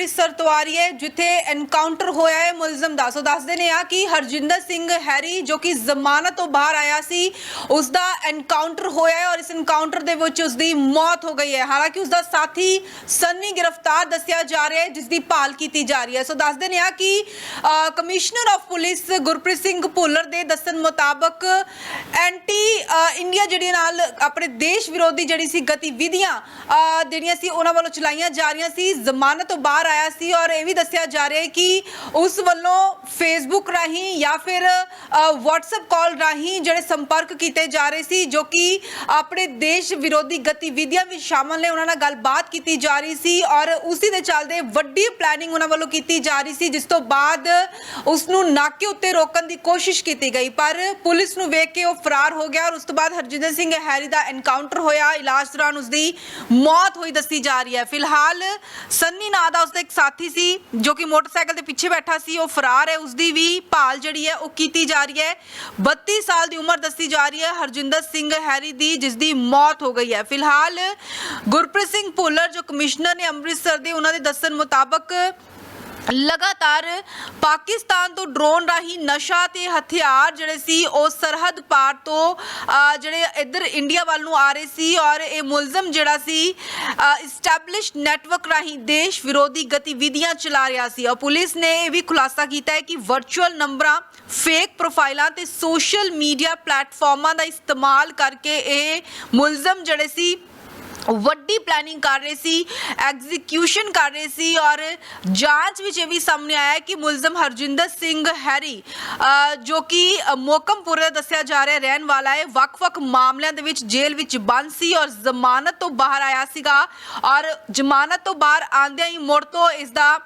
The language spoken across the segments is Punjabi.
ਅੰਮ੍ਰਿਤਸਰ ਤੋਂ ਆ ਰਹੀ ਹੈ, ਜਿੱਥੇ ਐਨਕਾਊਂਟਰ ਹੋਇਆ ਹੈ ਮੁਲਜ਼ਮ ਦਾ। ਸੋ ਦੱਸਦੇ ਨੇ ਆ ਕਿ ਹਰਜਿੰਦਰ ਸਿੰਘ ਹੈਰੀ, ਜੋ ਕਿ ਜ਼ਮਾਨਤ ਤੋਂ ਬਾਹਰ ਆਇਆ ਸੀ ਉਸ ਦਾ ਐਨਕਾਊਂਟਰ ਹੋਇਆ ਹੈ ਔਰ ਇਸ ਐਨਕਾਊਂਟਰ ਦੇ ਵਿੱਚ ਉਸ ਦੀ ਮੌਤ ਹੋ ਗਈ ਹੈ। ਹਾਲਾਂਕਿ ਉਸ ਦਾ ਸਾਥੀ ਸੰਨੀ ਗ੍ਰਿਫਤਾਰ ਦੱਸਿਆ ਜਾ ਰਿਹਾ ਹੈ ਜਿਸ ਦੀ ਭਾਲ ਕੀਤੀ ਜਾ ਰਹੀ ਹੈ। ਸੋ ਦੱਸਦੇ ਨੇ ਆ ਕਿ commissioner of police Gurpreet Singh Bhullar ਦੇ ਦੱਸਣ ਮੁਤਾਬਕ ਐਂਟੀ ਇੰਡੀਆ ਜਿਹੜੀ ਨਾਲ ਆਪਣੇ ਦੇਸ਼ ਵਿਰੋਧੀ ਜਿਹੜੀ ਸੀ ਗਤੀਵਿਧੀਆਂ ਜਿਹੜੀਆਂ ਸੀ, ਉਹਨਾਂ ਵੱਲੋਂ ਚਲਾਈਆਂ ਜਾ ਰਹੀਆਂ ਸੀ। ਜ਼ਮਾਨਤ ਤੋਂ ਬਾਹਰ ਆਇਆ ਸੀ ਔਰ ਇਹ ਵੀ ਦੱਸਿਆ ਜਾ ਰਿਹਾ ਹੈ ਕਿ ਉਸ ਵੱਲੋਂ ਫੇਸਬੁੱਕ ਰਾਹੀਂ ਜਾਂ ਫਿਰ WhatsApp ਕਾਲ ਰਾਹੀਂ ਜਿਹੜੇ ਸੰਪਰਕ ਕੀਤੇ ਜਾ ਰਹੇ ਸੀ, ਜੋ ਕਿ ਆਪਣੇ ਦੇਸ਼ ਵਿਰੋਧੀ ਗਤੀਵਿਧੀਆਂ ਵਿੱਚ ਸ਼ਾਮਲ ਨੇ, ਉਹਨਾਂ ਨਾਲ ਗੱਲਬਾਤ ਕੀਤੀ ਜਾ ਰਹੀ ਸੀ ਔਰ ਉਸੇ ਦੇ ਚੱਲਦੇ ਵੱਡੀ ਪਲੈਨਿੰਗ ਉਹਨਾਂ ਵੱਲੋਂ ਕੀਤੀ ਜਾ ਰਹੀ ਸੀ, ਜਿਸ ਤੋਂ ਬਾਅਦ ਉਸ ਨੂੰ ਨਾਕੇ ਉੱਤੇ ਰੋਕਣ ਦੀ ਕੋਸ਼ਿਸ਼ ਕੀਤੀ ਗਈ। ਪਰ ਪੁਲਿਸ ਨੂੰ ਵੇਖ ਕੇ ਉਹ ਫਰਾਰ ਹੋ ਗਿਆ ਔਰ ਉਸ ਤੋਂ ਬਾਅਦ ਹਰਜਿੰਦਰ ਸਿੰਘ ਹੈਰੀ ਦਾ ਐਨਕਾਊਂਟਰ ਹੋਇਆ। ਇਲਾਜ ਦੌਰਾਨ ਉਸ ਦੀ ਮੌਤ ਹੋਈ ਦੱਸੀ ਜਾ ਰਹੀ ਹੈ। ਫਿਲਹਾਲ ਸੰਨੀ ਨਾਂ ਦਾ ਉਸਦਾ ਇੱਕ ਸਾਥੀ ਸੀ ਜੋ ਕਿ ਮੋਟਰਸਾਈਕਲ ਦੇ ਪਿੱਛੇ ਬੈਠਾ ਸੀ, ਉਹ ਫਰਾਰ ਹੈ ਉਸ ਦੀ ਵੀ ਭਾਲ ਜਿਹੜੀ ਹੈ ਉਹ ਕੀਤੀ ਜਾ ਰਹੀ ਹੈ। 32 ਸਾਲ ਦੀ ਉਮਰ ਦੱਸੀ ਜਾ ਰਹੀ ਹੈ, ਹਰਜਿੰਦਰ ਸਿੰਘ ਹੈਰੀ ਦੀ, ਜਿਸ ਦੀ ਮੌਤ ਹੋ ਗਈ ਹੈ। ਫਿਲਹਾਲ ਗੁਰਪ੍ਰੀਤ ਸਿੰਘ ਭੁੱਲਰ, ਜੋ ਕਮਿਸ਼ਨਰ ਨੇ ਅੰਮ੍ਰਿਤਸਰ ਦੇ, ਉਹਨਾਂ ਦੇ ਦੱਸਣ ਮੁਤਾਬਕ ਲਗਾਤਾਰ ਪਾਕਿਸਤਾਨ ਤੋਂ ਡਰੋਨ ਰਾਹੀਂ ਨਸ਼ਾ ਤੇ ਹਥਿਆਰ ਜਿਹੜੇ ਸੀ, ਉਹ ਸਰਹੱਦ ਪਾਰ ਤੋਂ ਜਿਹੜੇ ਇੱਧਰ ਇੰਡੀਆ ਵੱਲ ਨੂੰ ਆ ਰਹੇ ਸੀ ਔਰ ਇਹ ਮੁਲਜ਼ਮ ਜਿਹੜਾ ਸੀ ਇਸਟੈਬਲਿਸ਼ ਨੈਟਵਰਕ ਰਾਹੀਂ ਦੇਸ਼ ਵਿਰੋਧੀ ਗਤੀਵਿਧੀਆਂ ਚਲਾ ਰਿਹਾ ਸੀ। ਔਰ ਪੁਲਿਸ ਨੇ ਇਹ ਵੀ ਖੁਲਾਸਾ ਕੀਤਾ ਹੈ ਕਿ ਵਰਚੁਅਲ ਨੰਬਰਾਂ ਫੇਕ ਪ੍ਰੋਫਾਈਲਾਂ ਤੇ ਸੋਸ਼ਲ ਮੀਡੀਆ ਪਲੇਟਫਾਰਮਾਂ ਦਾ ਇਸਤੇਮਾਲ ਕਰਕੇ ਇਹ ਮੁਲਜ਼ਮ ਜਿਹੜੇ ਸੀ ਵੱਡੀ ਪਲੈਨਿੰਗ ਕਰ ਰਹੇ ਸੀ ਐਗਜ਼ੀਕਿਊਸ਼ਨ ਕਰ ਰਹੇ ਸੀ ਔਰ ਜਾਂਚ ਵਿੱਚ ਇਹ ਵੀ ਸਾਹਮਣੇ ਆਇਆ ਕਿ ਮੁਲਜ਼ਮ ਹਰਜਿੰਦਰ ਸਿੰਘ ਹੈਰੀ ਜੋ ਕਿ ਮੋਕਮਪੁਰ ਦਾ ਦੱਸਿਆ ਜਾ ਰਿਹਾ ਰਹਿਣ ਵਾਲਾ ਹੈ, ਵੱਖ-ਵੱਖ ਮਾਮਲਿਆਂ ਦੇ ਵਿੱਚ ਜੇਲ੍ਹ ਵਿੱਚ ਬੰਦ ਸੀ ਔਰ ਜ਼ਮਾਨਤ ਤੋਂ ਬਾਹਰ ਆਇਆ ਸੀਗਾ ਔਰ ਜ਼ਮਾਨਤ ਤੋਂ ਬਾਹਰ ਆਂਦਿਆਂ ਹੀ ਮੁੜ ਤੋਂ ਇਸ ਦਾ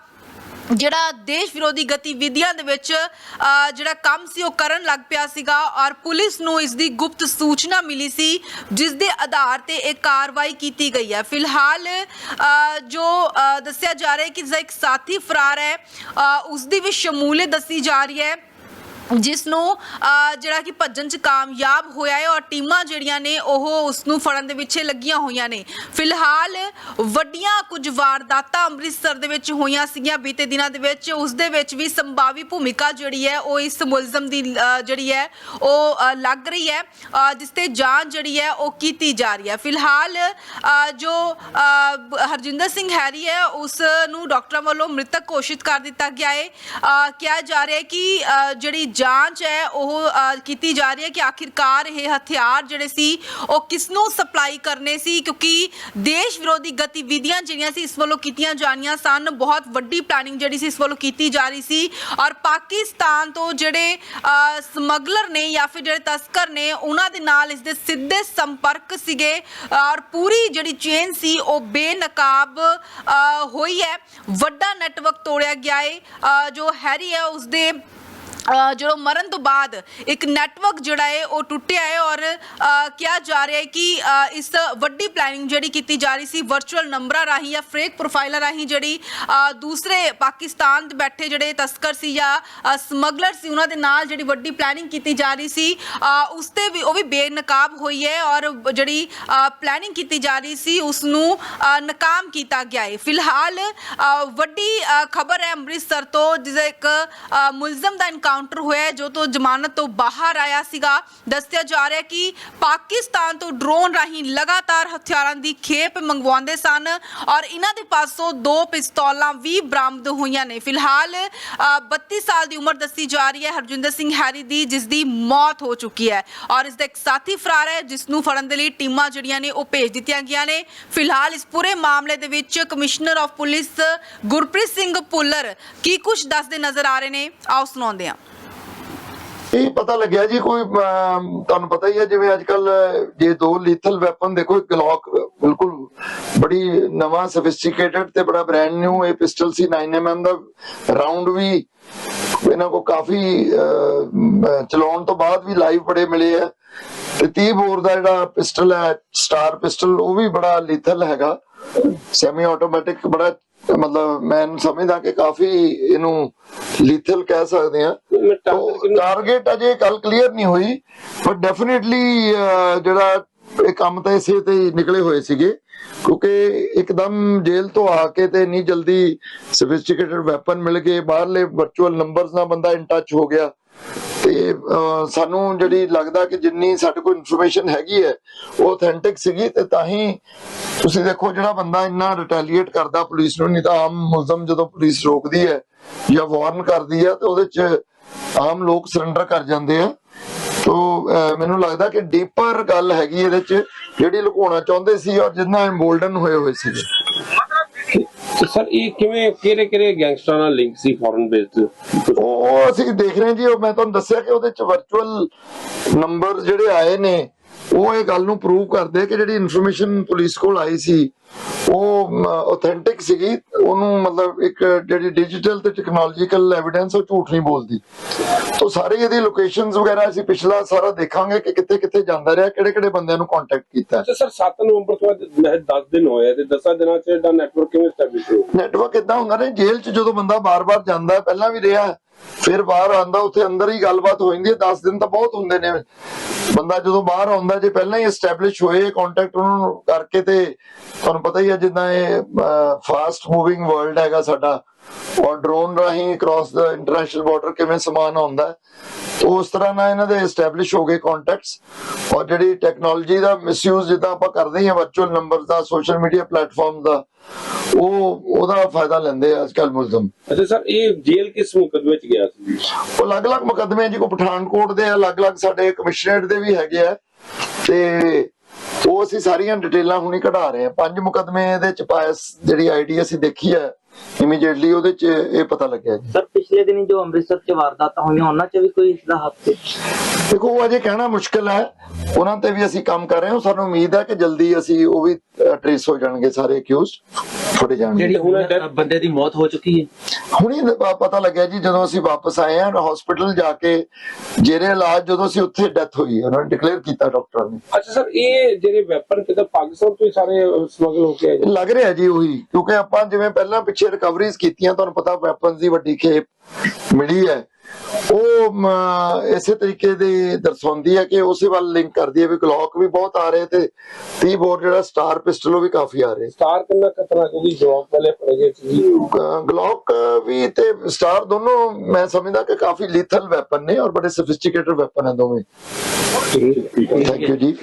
ਜਿਹੜਾ ਦੇਸ਼ ਵਿਰੋਧੀ ਗਤੀਵਿਧੀਆਂ ਦੇ ਵਿੱਚ ਜਿਹੜਾ ਕੰਮ ਸੀ ਉਹ ਕਰਨ ਲੱਗ ਪਿਆ ਸੀਗਾ ਔਰ ਪੁਲਿਸ ਨੂੰ ਇਸ ਦੀ ਗੁਪਤ ਸੂਚਨਾ ਮਿਲੀ ਸੀ ਜਿਸ ਦੇ ਆਧਾਰ ਤੇ ਇਹ ਕਾਰਵਾਈ ਕੀਤੀ ਗਈ ਹੈ। ਫਿਲਹਾਲ ਜੋ ਦੱਸਿਆ ਜਾ ਰਿਹਾ ਹੈ ਕਿ ਜਿਹੜਾ ਇੱਕ ਸਾਥੀ ਫਰਾਰ ਹੈ ਅ, ਉਸ ਦੀ ਵੀ ਸ਼ਮੂਲੀਅਤ ਦੱਸੀ ਜਾ ਰਹੀ ਹੈ। ਜਿਸ ਨੂੰ ਜਿਹੜਾ ਕਿ ਭੱਜਣ ਚ ਕਾਮਯਾਬ ਹੋਇਆ ਹੈ ਔਰ ਟੀਮਾਂ ਜਿਹੜੀਆਂ ਨੇ, ਉਹ ਉਸ ਨੂੰ ਫੜਨ ਦੇ ਪਿੱਛੇ ਲੱਗੀਆਂ ਹੋਈਆਂ ਨੇ। ਫਿਲਹਾਲ ਵੱਡੀਆਂ ਕੁਝ ਵਾਰਦਾਤਾਂ ਅੰਮ੍ਰਿਤਸਰ ਦੇ ਵਿੱਚ ਹੋਈਆਂ ਸੀਗੀਆਂ। ਬੀਤੇ ਦਿਨਾਂ ਦੇ ਵਿੱਚ ਉਸ ਦੇ ਵਿੱਚ ਵੀ ਸੰਭਾਵੀ ਭੂਮਿਕਾ ਜਿਹੜੀ ਹੈ, ਉਹ ਇਸ ਮੁਲਜ਼ਮ ਦੀ ਜਿਹੜੀ ਹੈ, ਉਹ ਲੱਗ ਰਹੀ ਹੈ। ਜਿਸ ਤੇ ਜਾਂਚ ਜਿਹੜੀ ਹੈ, ਉਹ ਕੀਤੀ ਜਾ ਰਹੀ ਹੈ। ਫਿਲਹਾਲ ਜੋ ਹਰਜਿੰਦਰ ਸਿੰਘ ਹੈਰੀ ਹੈ, ਉਸ ਨੂੰ ਡਾਕਟਰਾਂ ਵੱਲੋਂ ਮ੍ਰਿਤਕ ਘੋਸ਼ਿਤ ਕਰ ਦਿੱਤਾ ਗਿਆ ਹੈ। ਕਿਹਾ ਜਾ ਰਿਹਾ ਹੈ ਕਿ ਜਿਹੜੀ ਜਾਂਚ ਹੈ, ਉਹ ਕੀਤੀ ਜਾ ਰਹੀ ਹੈ ਕਿ ਆਖਿਰਕਾਰ ਇਹ ਹਥਿਆਰ ਜਿਹੜੇ ਸੀ, ਉਹ ਕਿਸ ਨੂੰ ਸਪਲਾਈ ਕਰਨੇ ਸੀ? ਕਿਉਂਕਿ ਦੇਸ਼ ਵਿਰੋਧੀ ਗਤੀਵਿਧੀਆਂ ਜਿਹੜੀਆਂ ਸੀ, ਇਸ ਵੱਲੋਂ ਕੀਤੀਆਂ ਜਾਣੀਆਂ ਸਨ। ਬਹੁਤ ਵੱਡੀ ਪਲੈਨਿੰਗ ਜਿਹੜੀ ਸੀ, ਇਸ ਵੱਲੋਂ ਕੀਤੀ ਜਾ ਰਹੀ ਸੀ। ਔਰ ਪਾਕਿਸਤਾਨ ਤੋਂ ਜਿਹੜੇ ਸਮਗਲਰ ਨੇ ਜਾਂ ਫਿਰ ਜਿਹੜੇ ਤਸਕਰ ਨੇ, ਉਹਨਾਂ ਦੇ ਨਾਲ ਇਸ ਦੇ ਸਿੱਧੇ ਸੰਪਰਕ ਸੀਗੇ। ਔਰ ਪੂਰੀ ਜਿਹੜੀ ਚੇਨ ਸੀ, ਉਹ ਬੇਨਕਾਬ ਹੋਈ ਹੈ। ਵੱਡਾ ਨੈਟਵਰਕ ਤੋੜਿਆ ਗਿਆ ਹੈ ਜੋ ਹੈਰੀ ਹੈ ਉਸ ਦੇ ਜਦੋਂ ਮਰਨ ਤੋਂ ਬਾਅਦ ਇੱਕ ਨੈਟਵਰਕ ਜਿਹੜਾ ਹੈ, ਉਹ ਟੁੱਟਿਆ ਹੈ ਔਰ ਕਿਹਾ ਜਾ ਰਿਹਾ ਹੈ ਕਿ ਇਸ ਵੱਡੀ ਪਲੈਨਿੰਗ ਜਿਹੜੀ ਕੀਤੀ ਜਾ ਰਹੀ ਸੀ ਵਰਚੁਅਲ ਨੰਬਰਾਂ ਰਾਹੀਂ ਜਾਂ ਫੇਕ ਪ੍ਰੋਫਾਈਲਾਂ ਰਾਹੀਂ ਜਿਹੜੀ ਦੂਸਰੇ ਪਾਕਿਸਤਾਨ ਦੇ ਬੈਠੇ ਜਿਹੜੇ ਤਸਕਰ ਸੀ ਜਾਂ ਸਮਗਲਰ ਸੀ, ਉਹਨਾਂ ਦੇ ਨਾਲ ਜਿਹੜੀ ਵੱਡੀ ਪਲੈਨਿੰਗ ਕੀਤੀ ਜਾ ਰਹੀ ਸੀ ਉਸ ਤੇ ਵੀ ਉਹ ਵੀ ਬੇਨਕਾਬ ਹੋਈ ਹੈ ਔਰ ਜਿਹੜੀ ਪਲੈਨਿੰਗ ਕੀਤੀ ਜਾ ਰਹੀ ਸੀ ਉਸ ਨੂੰ ਨਾਕਾਮ ਕੀਤਾ ਗਿਆ ਹੈ। ਫਿਲਹਾਲ ਵੱਡੀ ਖਬਰ ਹੈ ਅੰਮ੍ਰਿਤਸਰ ਤੋਂ, ਜਿਸ ਇੱਕ ਮੁਲਜ਼ਮ ਦਾ ਇਨਕਾਰ ਐਨਕਾਊਂਟਰ ਹੋਇਆ ਜੋ ਤੋਂ ਜ਼ਮਾਨਤ ਤੋਂ ਬਾਹਰ ਆਇਆ ਸੀਗਾ। ਦੱਸਿਆ ਜਾ ਰਿਹਾ ਕਿ ਪਾਕਿਸਤਾਨ ਤੋਂ ਡਰੋਨ ਰਾਹੀਂ ਲਗਾਤਾਰ ਹਥਿਆਰਾਂ ਦੀ ਖੇਪ ਮੰਗਵਾਉਂਦੇ ਸਨ ਔਰ ਇਹਨਾਂ ਦੇ ਪਾਸੋਂ ਦੋ ਪਿਸਤੌਲਾਂ ਵੀ ਬਰਾਮਦ ਹੋਈਆਂ ਨੇ। ਫਿਲਹਾਲ ਅ, 32 ਸਾਲ ਦੀ ਉਮਰ ਦੱਸੀ ਜਾ ਰਹੀ ਹੈ ਹਰਜਿੰਦਰ ਸਿੰਘ ਹੈਰੀ ਦੀ ਜਿਸ ਦੀ ਮੌਤ ਹੋ ਚੁੱਕੀ ਹੈ ਔਰ ਇਸ ਦਾ ਇੱਕ ਸਾਥੀ ਫਰਾਰ ਹੈ ਜਿਸ ਨੂੰ ਫੜਨ ਦੇ ਲਈ ਟੀਮਾਂ ਜਿਹੜੀਆਂ ਨੇ ਉਹ ਭੇਜ ਦਿੱਤੀਆਂ ਗਈਆਂ ਨੇ। ਫਿਲਹਾਲ ਇਸ ਪੂਰੇ ਮਾਮਲੇ ਦੇ ਵਿੱਚ commissioner of police Gurpreet Singh Bhullar ਕੀ ਕੁਝ ਦੱਸਦੇ ਨਜ਼ਰ ਆ ਰਹੇ ਨੇ? ਆਓ ਸੁਣਾਉਂਦੇ ਹਾਂ। ਇਹ ਪਤਾ ਲੱਗਿਆ ਜੀ ਕੋਈ ਤੁਹਾਨੂੰ ਪਤਾ ਹੀ ਹੈ, ਜਿਵੇਂ ਅੱਜ ਕੱਲ ਜੇ ਦੋ ਲੀਥਲ ਵੈਪਨ ਦੇਖੋ, ਇੱਕ ਗਲੌਕ ਬਿਲਕੁਲ ਬੜੀ ਨਵਾਂ ਸੋਫਿਸਟੀਕੇਟਡ ਤੇ ਬੜਾ ਬ੍ਰਾਂਡ ਨਿਊ ਇਹ ਪਿਸਟਲ ਸੀ 9mm ਦਾ ਰਾਉਂਡ ਵੀ ਇਹਨਾਂ ਕੋ ਕਾਫੀ ਚਲਾਉਣ ਤੋਂ ਬਾਅਦ ਵੀ ਲਾਈਵ ਬੜੇ ਮਿਲੇ ਆ। ਤੇ 30 ਬੋਰ ਦਾ ਜਿਹੜਾ ਪਿਸਟਲ ਹੈ ਸਟਾਰ ਪਿਸਟਲ ਉਹ ਵੀ ਬੜਾ ਲੀਥਲ ਹੈਗਾ। ਸੈਮੀ ਆਟੋਮੈਟਿਕ ਬੜਾ, ਮਤਲਬ ਮੈਂ ਸਮਝਦਾ ਕਿ ਕਾਫੀ ਇਹਨੂੰ ਲੀਥਲ ਕਹਿ ਸਕਦੇ ਆ ਟਾਰਗੇਟ ਅਜੇ ਕੱਲ ਕਲੀਅਰ ਨਹੀਂ ਹੋਈ ਪਰ ਡੈਫੀਨਿਟਲੀ ਜਿਹੜਾ ਇਹ ਕੰਮ ਤਾਂ ਇਸੇ ਤੇ ਹੀ ਨਿਕਲੇ ਹੋਏ ਸੀਗੇ ਕਿਉਂਕਿ ਇੱਕਦਮ ਜੇਲ੍ਹ ਤੋਂ ਆ ਕੇ ਤੇ ਇੰਨੀ ਜਲਦੀ ਸਫਿਸਟੀਕੇਟਡ ਵੈਪਨ ਮਿਲ ਗਏ ਬਾਹਰਲੇ ਵਰਚੁਅਲ ਨੰਬਰਸ ਨਾਲ ਬੰਦਾ ਇਨ ਟੱਚ ਹੋ ਗਿਆ। ਤੇ ਸਾਨੂੰ ਜਿਹੜੀ ਲੱਗਦਾ ਕਿ ਜਿੰਨੀ ਸਾਡੇ ਕੋਲ ਇਨਫੋਰਮੇਸ਼ਨ ਹੈਗੀ ਹੈ, ਉਹ ਆਥੈਂਟਿਕ ਸੀਗੀ ਤੇ ਤਾਂ ਹੀ ਤੁਸੀਂ ਦੇਖੋ ਜਿਹੜਾ ਬੰਦਾ ਇੰਨਾ ਰਿਟੈਲੀਏਟ ਕਰਦਾ ਪੁਲਿਸ ਨੂੰ, ਨਹੀਂ ਤਾਂ ਆਮ ਮੁਲਜ਼ਮ ਜਦੋਂ ਪੁਲਿਸ ਰੋਕਦੀ ਹੈ ਜਾਂ ਵਾਰਨ ਕਰਦੀ ਹੈ ਤੇ ਉਹਦੇ ਚ ਆਮ ਲੋਕ ਸਰੈਂਡਰ ਕਰ ਜਾਂਦੇ ਆ। ਤੋ ਮੈਨੂੰ ਲੱਗਦਾ ਕਿ ਡੀਪਰ ਗੱਲ ਹੈਗੀ ਇਹਦੇ ਚ, ਜਿਹੜੀ ਲੁਕਾਉਣਾ ਚਾਹੁੰਦੇ ਸੀ ਔਰ ਜਿੰਨਾ ਇੰਬੋਲਡਨ ਹੋਏ ਹੋਏ ਸੀ ਸਰ, ਇਹ ਕਿਵੇਂ, ਕਿਹੜੇ ਕਿਹੜੇ ਗੈਂਗਸਟਰਾਂ ਨਾਲ ਲਿੰਕ ਸੀ ਫੋਰਨ ਬੇਸਡ ਉਹ ਅਸੀਂ ਦੇਖ ਰਹੇ ਜੀ, ਉਹ ਮੈਂ ਤੁਹਾਨੂੰ ਦੱਸਿਆ ਕਿ ਉਹਦੇ ਚ ਵਰਚੁਅਲ ਨੰਬਰ ਜਿਹੜੇ ਆਏ ਨੇ, ਉਹ ਇਹ ਗੱਲ ਨੂੰ ਪ੍ਰੂਵ ਕਰਦੇ ਕਿ ਜਿਹੜੀ ਇਨਫੋਰਮੇਸ਼ਨ ਪੁਲਿਸ ਕੋਲ ਆਈ ਸੀ ਉਹ ਆਥੈਂਟਿਕ ਸੀਗੀ। ਉਹਨੂੰ ਮਤਲਬ ਇੱਕ ਜਿਹੜੀ ਡਿਜੀਟਲ ਤੇ ਟੈਕਨੋਲੋਜੀਕਲ ਐਵੀਡੈਂਸ ਉਹ ਝੂਠ ਨਹੀਂ ਬੋਲਦੀ। ਤੋਂ ਸਾਰੇ ਇਹਦੀ ਲੋਕੇਸ਼ਨਸ ਵਗੈਰਾ ਅਸੀਂ ਪਿਛਲਾ ਸਾਰਾ ਦੇਖਾਂਗੇ ਕਿ ਕਿੱਥੇ ਕਿੱਥੇ ਜਾਂਦਾ ਰਿਹਾ ਕਿਹੜੇ ਕਿਹੜੇ ਬੰਦਿਆਂ ਨੂੰ ਕੰਟੈਕਟ ਕੀਤਾ। ਅੱਛਾ ਸਰ 7 ਨਵੰਬਰ ਤੋਂ ਮੈਂ 10 ਦਿਨ ਹੋਏ ਤੇ 10 ਦਿਨਾਂ ਚ ਇਹਦਾ ਨੈਟਵਰਕ ਕਿਵੇਂ ਸਟੈਬਲਿਸ਼ ਹੋ ਨੈਟਵਰਕ ਇਦਾਂ ਹੁੰਦਾ ਨੇ ਜੇਲ੍ਹ 'ਚ ਜਦੋਂ ਬੰਦਾ ਬਾਰ-ਬਾਰ ਜਾਂਦਾ ਪਹਿਲਾਂ ਵੀ ਰਿਹਾ। ਫਿਰ ਬਾਹਰ ਆਂਦਾ ਉੱਥੇ ਅੰਦਰ ਹੀ ਗੱਲਬਾਤ ਹੋ ਜਾਂਦੀ ਹੈ। 10 ਦਿਨ ਤਾਂ ਬਹੁਤ ਹੁੰਦੇ ਨੇ। ਬੰਦਾ ਜਦੋਂ ਬਾਹਰ ਆਉਂਦਾ, ਜੇ ਪਹਿਲਾਂ ਹੀ ਐਸਟੈਬਲਿਸ਼ ਹੋਏ ਕੰਟੈਕਟ ਉਹਨੂੰ ਕਰਕੇ ਤੇ ਤੁਹਾਨੂੰ ਪਤਾ ਹੀ ਹੈ ਜਿੱਦਾਂ ਇਹ ਫਾਸਟ ਮੂਵਿੰਗ ਵਰਲਡ ਹੈਗਾ ਸਾਡਾ। ਔਰ ਡਰੋਨ ਰਾਹੀਂ ਕ੍ਰਾਸ ਦਾ ਇੰਟਰਨੈਸ਼ਨਲ ਬਾਰਡਰ ਕਿਵੇਂ ਸਮਾਨ ਆਉਂਦਾ। ਉਸ ਤਰ੍ਹਾਂ ਨਾਲ ਇਹਨਾਂ ਦੇ ਐਸਟੈਬਲਿਸ਼ ਹੋ ਗਏ ਕੰਟੈਕਟਸ ਔਰ ਜਿਹੜੀ ਟੈਕਨੋਲੋਜੀ ਦਾ ਮਿਸਯੂਜ਼ ਜਿੱਦਾਂ ਆਪਾਂ ਕਰਦੇ ਹਾਂ ਵਰਚੁਅਲ ਨੰਬਰ ਦਾ ਸੋਸ਼ਲ ਮੀਡੀਆ ਪਲੇਟਫਾਰਮ ਦਾ ਉਹ ਉਹਦਾ ਫਾਇਦਾ ਲੈਂਦੇ ਆ ਅੱਜਕੱਲ ਮੁਲਜ਼ਮ। ਅੱਛਾ ਸਰ ਇਹ ਜੇਲ੍ਹ ਕਿਸ ਮੁਕਦਮੇ ਚ ਗਿਆ ਸੀ? ਉਹ ਅਲੱਗ-ਅਲੱਗ ਮੁਕੱਦਮੇ ਜੀ ਕੋ ਪਠਾਨਕੋਟ ਦੇ ਆ, ਅਲੱਗ-ਅਲੱਗ ਸਾਡੇ ਕਮਿਸ਼ਨਰੇਟ ਦੇ ਵੀ ਹੈਗੇ ਆ। ਤੇ ਉਹ ਅਸੀਂ ਸਾਰੀਆਂ ਡਿਟੇਲਾਂ ਹੁਣੀ ਕਢਾ ਰਹੇ ਆ ਪੰਜ ਮੁਕੱਦਮੇ ਇਹਦੇ ਚ ਪਾਇਆ ਜਿਹੜੀ ਆਈਡੀ ਅਸੀਂ ਦੇਖੀ ਹੈ ਇਮੀਡੀਏਟਲੀ ਉਹਦੇ ਚ ਇਹ ਪਤਾ ਲੱਗਿਆ ਜੀ। ਸਰ ਪਿਛਲੇ ਦਿਨੀ ਜੋ ਅੰਮ੍ਰਿਤਸਰ ਚ ਵਾਰਦਾਤਾਂ ਹੋਈਆਂ ਉਹਨਾਂ ਚ ਵੀ ਕੋਈ ਇਸ ਦਾ ਹੱਥ ਸੀ? ਦੇਖੋ ਉਹ ਅਜੇ ਕਹਿਣਾ ਮੁਸ਼ਕਲ ਹੈ। ਉਹਨਾਂ ਤੇ ਵੀ ਅਸੀਂ ਕੰਮ ਕਰ ਰਹੇ ਹਾਂ। ਸਾਨੂੰ ਉਮੀਦ ਹੈ ਕਿ ਜਲਦੀ ਅਸੀਂ ਉਹ ਵੀ ਟ੍ਰੇਸ ਹੋ ਜਾਣਗੇ ਸਾਰੇ ਅਕਿਊਜ਼ਡ ਫੜੇ ਜਾਣਗੇ। ਜਿਹੜੀ ਹੁਣ ਬੰਦੇ ਦੀ ਮੌਤ ਹੋ ਚੁੱਕੀ ਹੈ। ਹੁਣੀ ਪਤਾ ਲੱਗਿਆ ਜੀ ਜਦੋਂ ਅਸੀਂ ਵਾਪਸ ਆਏ ਹਾਂ ਹਸਪੀਟਲ ਜਾ ਕੇ ਜੇਰੇ ਇਲਾਜ ਜਦੋਂ ਅਸੀਂ ਉੱਥੇ ਡੈਥ ਹੋਈ ਉਹਨਾਂ ਨੇ ਡਿਕਲੇਅਰ ਕੀਤਾ ਡਾਕਟਰਾਂ ਨੇ। ਅੱਛਾ ਸਰ ਇਹ ਜਿਹੜੇ ਵੈਪਨ ਕਿਤੇ ਪਾਕਿਸਤਾਨ ਤੋਂ ਹੀ ਸਾਰੇ ਸਮਗਲ ਹੋ ਕੇ ਆਏ? ਲੱਗ ਰਿਹਾ ਜੀ ਉਹੀ ਕਿਉਂਕਿ ਆਪਾਂ ਜਿਵੇਂ ਪਹਿਲਾਂ ਪਿੱਛੇ ਰਿਕਵਰੀਜ਼ ਕੀਤੀਆਂ ਤੁਹਾਨੂੰ ਪਤਾ ਵੈਪਨਸ ਦੀ ਵੱਡੀ ਖੇਪ ਮਿਲੀ ਹੈ। ਉਹ ਇਸੇ ਤਰੀਕੇ ਦੀ ਦਰਸਾਉਂਦੀ ਹੈ ਕਿ ਉਸੇ ਵੱਲ ਲਿੰਕ ਕਰਦੀ ਹੈ ਵੀ ਗਲੌਕ ਵੀ ਬਹੁਤ ਆ ਰਹੇ ਤੇ 30 ਬੋਰ ਜਿਹੜਾ ਸਟਾਰ ਪਿਸਟਲ ਉਹ ਵੀ ਕਾਫੀ ਆ ਰਹੇ। ਸਟਾਰ ਕਿੰਨਾ ਖਤਰਨਾਕ ਕਿਉਂਕਿ ਜਵਾਬ ਵਾਲੇ ਸੀ ਗਲੌਕ ਵੀ? ਤੇ ਸਟਾਰ ਦੋਨੋਂ ਮੈਂ ਸਮਝਦਾ ਕਿ ਕਾਫੀ ਲੀਥਲ ਵੈਪਨ ਨੇ ਔਰ ਬੜੇ ਸੋਫਿਸਟੀਕੇਟਡ ਵੈਪਨ ਹੈ ਦੋਵੇਂ। ਥੈਂਕ ਯੂ ਜੀ।